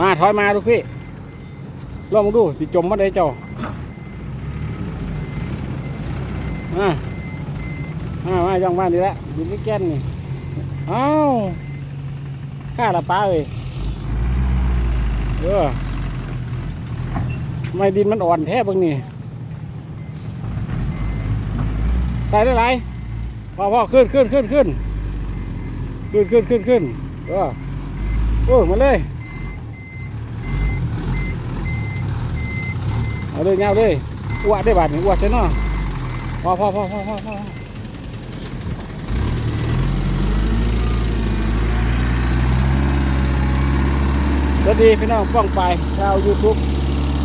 มาถอยมาลูกพี่ลองดูสิจมมาได้เจ้ามามามาย่องบ้านดีละอยู่ที่แก่นนี่เอ้าข้าละป้าเลยเออไม่ดินมันอ่อนแทบางนี่ใส่ได้ไรพ่อพ่อขึ้นขึ้นขึ้นขึ้นขึ้นขึ้นขึ้นขึ้นเออเออมาเลย เอาเลยเงาเลยอวกได้บาดหนึ่งอวกใช่เนาะพอพอพอพอพอพอสวัสดีพี่น้องป้องไปชาวยูทูบ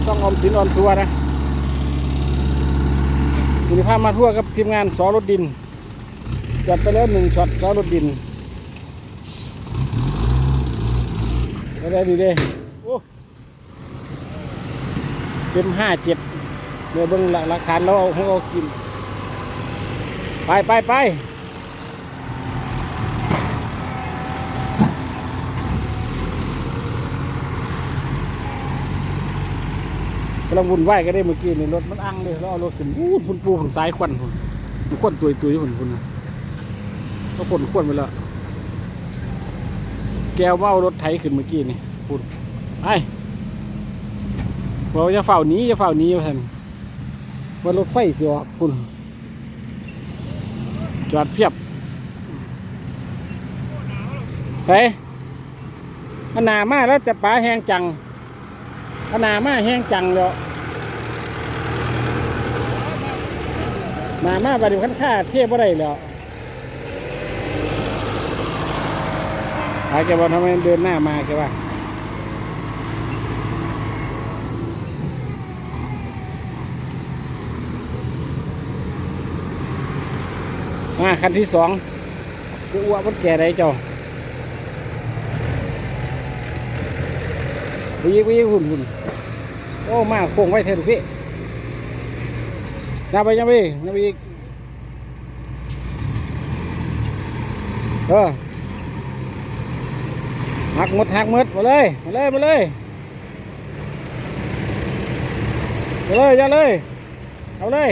ต้องอมสินออนทัวร์นะคุณภาพมาทั่วกับทีมงานสอรถดินจัดไปแล้วหนึ่งช็อตสอรถดินก็ได้ดีเด้โอ้ เต็มห้าเจ็ดเดี๋ยวเบิ่งหลักฐานเราเอาของเรากิน ไปไปไปกำลังวุ่นวายก็ได้เมื่อกี้นี่รถมันอังเลยเราเอารถขึ้นอู้พุ่นปูพุ่นสายควันพุ่นมันควันตุยตุยพุ่นพุ่นนะก็พ่นควันไปแล้วแก้วเอารถไถขึ้นเมื่อกี้นี่พุ่นไป บอกว่าจะเฝ้าหนี้จะเฝ้าหนี้ท่านว่ารถไฟสิออกพุ่นจอดเพียบเฮ้ยมันามาแล้วแต่ป๋าแห้งจังมันามาแห้งจังแล้วนามากบาดเดี๋ยวขั้นค่าเทียบอะไรแล้วหาแกบอกทำไมเดินหน้ามาแกว่า มาคันที่สองกูอ้วกมันแก่ได้เจ้าไปยิงไปยิงหุ่นหุ่นโอ้มาโค้งไว้เถอะพี่นับไปยังไปนับไปอีกเออหักหมดหักหมดมาเลยมาเลยมาเลยมาเลยอย่าเลยเอาเลย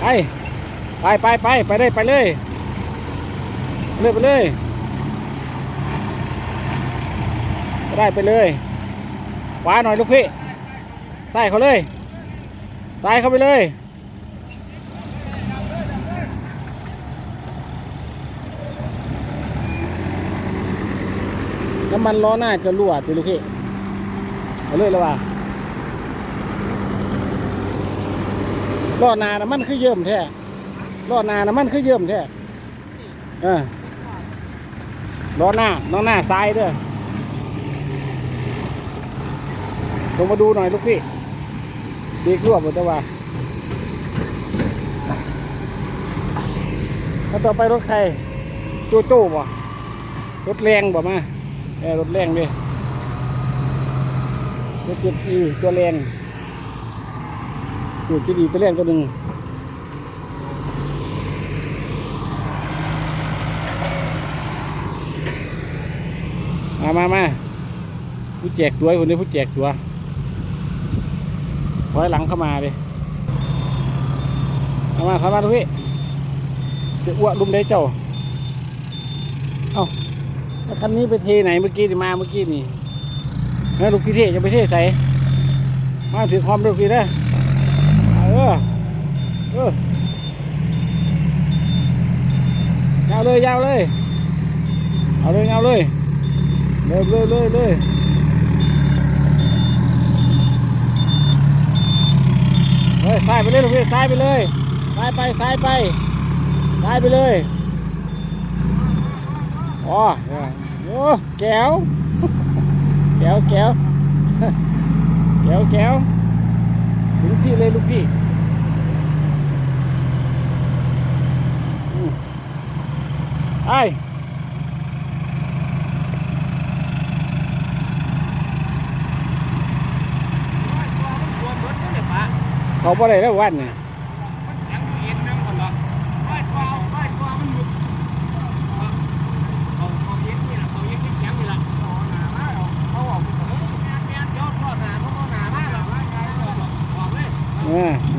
ไปไปไปไปไปเลยไปเลยไปเลยไปเลยไปได้ไปเลยขวาหน่อยลูกพี่ใส่เขาเลยใส่เข้าไปเลยน้ำมันล้อหน้าจะรั่วติลูกพี่เอาเลยแล้วว่า ล้อนาน้ำมันคือเยิ่มแท้ล้อนาน้ำมันคือเยิ่มแท้เออล้อหน้าล้อหน้าซ้ายเด้อลงมาดูหน่อยลูกพี่ดีกรวบหมดแต่ว่าแล้วต่อไปรถใครโจโจ้บ่รถแรงบ่มาเออรถแรงดิรถเจ็ดอีตัวแรง อยู่ที่ดีตัวแรกตัวหนึ่งมามามาผู้แจกตัวคนนี้ผู้แจกตัวถอยหลังเข้ามาเลยเข้ามาเข้ามาทุกพี่จะอ้วกลุมได้เจ้า เอ้าแล้วคันนี้ไปเทไหนเมื่อกี้นี่มาเมื่อกี้นี่แล้วลูกพี่เทจะไปเทใส่มาถือความลูกพี่ได้ ออเออยาวเลยยาวเลยเอาเลยเอาเลยเร็วเลยเลยเลยเฮ้ยซ้ายไปเลยลูกพี่ซ้ายไปเลยซ้ายไปซ้ายไปซ้ายไปเลยอ๋อเออโอ้แก้วแก้วแก้วแก้วแก้วถึงที่เลยลูกพี่ ไปเขาบ่ได้แล้ววันเนี่ย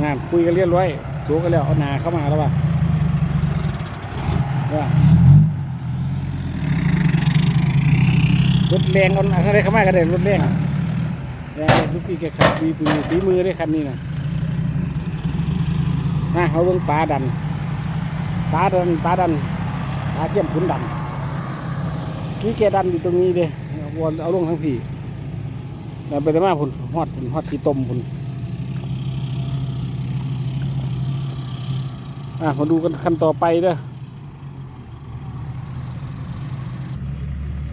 งานคุยกันเรียบร้อยสูกันแล้วเอาหนาเข้ามาแล้วป่ะว่า รถแรงเอาอะไรเข้ามากันเลยรถแรงแรงลูกพี่แกขับมีปืนฝีมือได้คันนี้นะนะเขาเบิ่งปลาดันปลาดันปลาดันปลาเทียมขุนดันกี้แกดันอยู่ตรงนี้เด้เอาวนเอาลงทั้งพี่แล้วไปได้มาพุ่นฮอดพุ่นฮอดที่ต้มพุ่นอะมาดูกันขั้นต่อไปเด้อ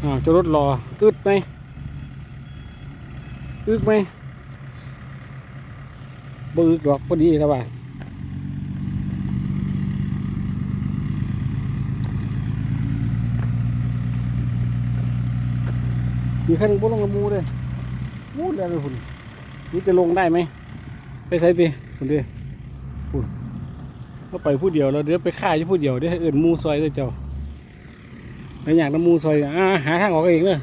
อ่าวจะรถรอ อึดไหมอึกไหมบ่อึกดอกพอดีครับว่าอีกขั้นหนึ่งบ่ลงกับหมูเลยมูดแล้วเลยคุณนี่จะลงได้ไหม ไปใส่ติคุณดิคุณก็ไปผู้เดียวเราเดี๋ยวไปฆ่าอยู่ผู้เดียวเดี๋ยวให้เอื่นมูซอยเลยเจ้า ในอย่างน้ำมูซอยอ่าหาทางออกเองเลย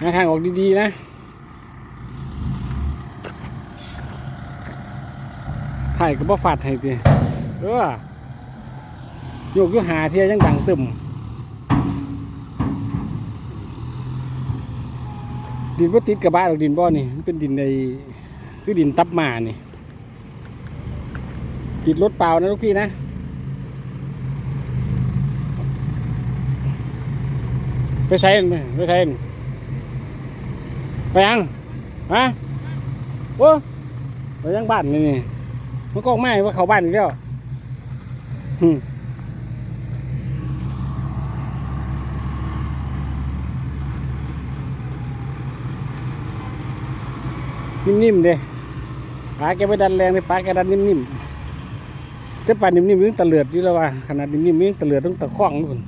หาทางออกดีๆนะถ่ายก็บ่ฟาดให้ติเออโยกอยุหาเทียยังดังตึมดินบ่ติดกับบ้านหรอกดินบ่อนี่มันเป็นดินในคือดินตับหมานี่ติดรถเปล่านะลูกพี่นะ ไปใส่ไปใส่ไปยังฮะโอ้ไปยังบ้านนี่นี่มันก็ไม่ว่าเขาบ้านอีกแล้วหึนิ่มๆเด้ปลาแกไปดันแรงเลยปลาแกดันนิ่มๆแต่ป่านิ่มๆมันตะเลือดอยู่แล้วว่าขนาดนิ่มๆมันตะเลือดต้องตะคว้างนู่น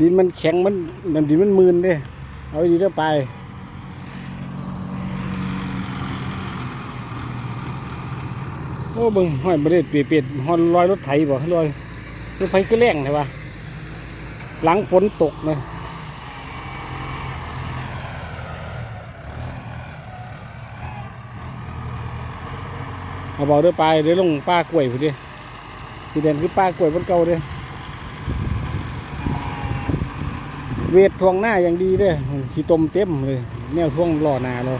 ดินมันแข็งมันมันดินมันมืนเด้เอาดีเด้อไปโอ้เบิ่งห้อยบริเวณเปียกห้อยลอยรถไถบ่ลอยรถไฟก็แรงใช่ปะหลังฝนตกนะเอาบอกเด้อไปเดี๋ยวลงป้ากล้วยพุ่นดิสีแดงคือป้ากล้วยบนเก่าเด้อ เวททวงหน้าอย่างดีเด้ขี้ตมเต็มเลยแนวทวงหล่อหนาเรา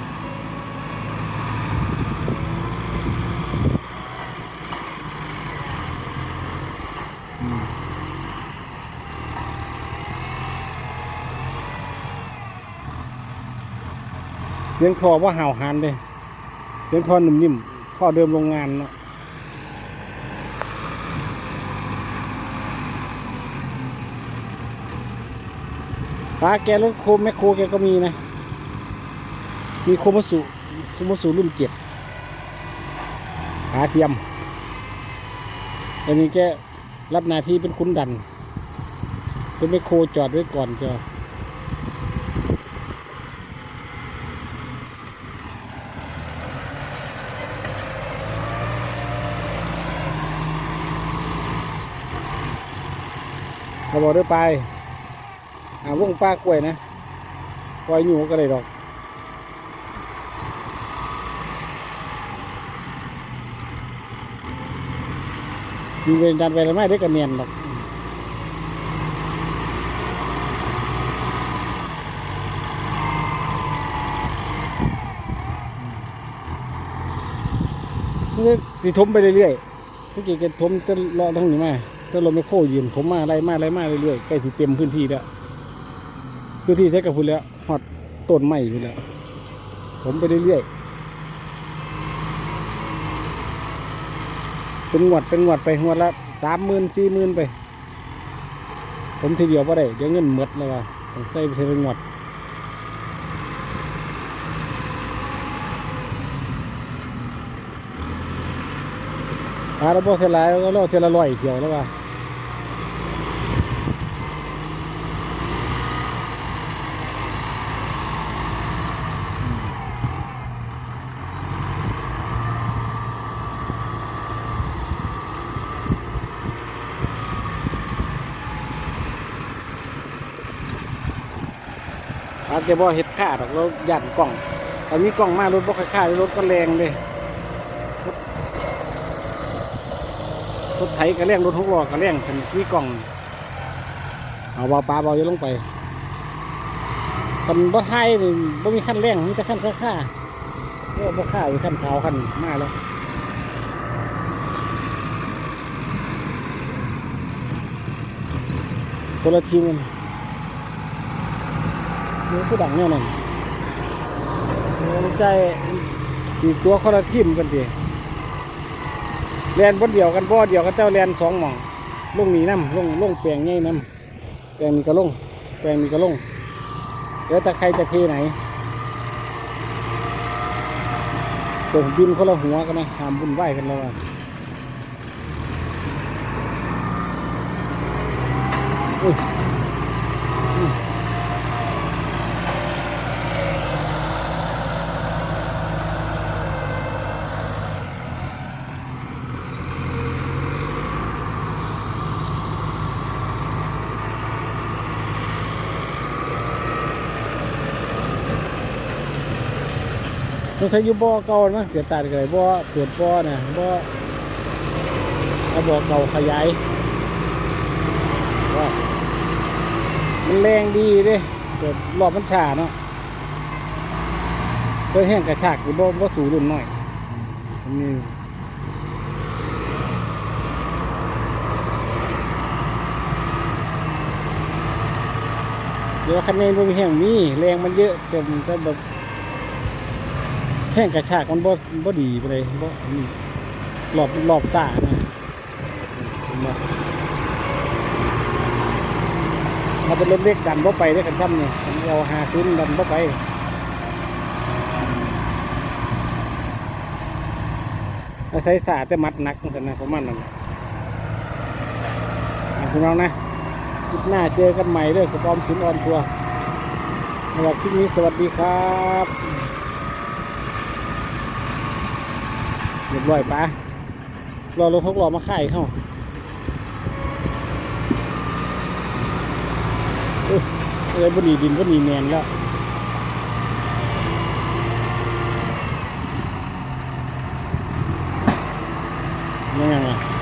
เสียงทอว่าห่าวหานเลยเสียงทอหนุ่มนิ่มพ่อเดิมโรงงานเนาะ ปลาแกรถโคมแมคโครแกก็มีนะ มีโคมสุโคมสุรุ่นเจ็ดขาเทียมอันนี้แกรับหน้าที่เป็นคุ้นดัน เป็นแมคโครจอดไว้ก่อนจะเขาบอกด้วยไป อาวงป้ากล้วยนะปล่อยอยู่ก็ได้ดอกมีเวรดันไปแล้วไม่ได้กันเนียนดอกสิทมไปเรื่อยๆเมื่อกี้แกทมจะเลาะทั้งนี้มาถ้าเราไม่โค้ยืนทมมาไล่มาไล่มาเรื่อยๆใกล้สิเต็มพื้นที่แล้ว พื้นที่ใช้กับพุ่นแล้วหอดต้นไม้พุ่แล้ว ผมไปเรื่อยๆ เป็นงวดเป็นงวดไปงวดละสามหมื่นสี่หมื่นไป ผมทีเดียวก็ได้ เดี๋ยวเงินหมดแล้วว่าผมใส่ไปเทเป็นงวดปลาเราบ่เท่าไรก็เราเท่าละร้อยเที่ยวแล้วว่า อาจจะบ่เห็ดค่าดอกเราหยันกล่องตอนนี้กล่องมากรถบ่ค่อยค่ารถก็แรงเลยรถไถกระเลี้ยงรถหกล้อกระเลี้ยงฉันมีกล่อง เอาเบาปลาเบาอย่าลงไปคนบ่ไทยนี่บ่มีขั้นแรงมีแต่ขั้นค่าค่าก็บ่ค่าอยู่ขั้นขาวขั้นมาแล้วคนละทีมกัน นี่ผู้ดังเนี่ยนั่นใจสีตัวคนละทีมกันดิแลนบนเดียวกันบ่เดียวกันเจ้าแลนสองหม่องลงหนีน้ำลงลงแปลงใหญ่น้ำแปลงนี้ก็ลงแปลงนี้ก็ลงเดี๋ยวแต่ใครจะเทไหนตัวผมบินคนละหัวกันนะหามบุญไหวกันแล้วอะอุ้ย ใช้อยูบ่อเก่านะเสียตาเลยบ่อเปิดบ่อนะบ่อเอาบ่อเก่าขยายว่ามันแรงดีเด้เกิดรอบมันชาเนาะเคยแห้งกระชากอยู่บ่บ่สูรุ่นหน่อยนนี้เดี๋ยวคันนี้บ่มีแห้งมีแรงมันเยอะแต่มันก็แบบ แห้งกระชากมันบ่บ่ดีไปเลยบ่นี่รอบรอบซ่านะเห็นบ่ถ้าเป็นรถเล็กดันบ่ไปได้อคันซ้ำเนี่ยเอาหาซื้นดันบ่ไปอาศัยสาแต่มัดหนักจันนะประมาณนั้นน่ะอะพี่น้องนะคลิปหน้าเจอกันใหม่เด้อกับออมสินออนทัวร์สำหรับคลิปนี้สวัสดีครับ เรียบร้อยปะรอรถหกล้อมาไข่เข้าเอ้ยบนีดินบนีแมนแล้วยังไง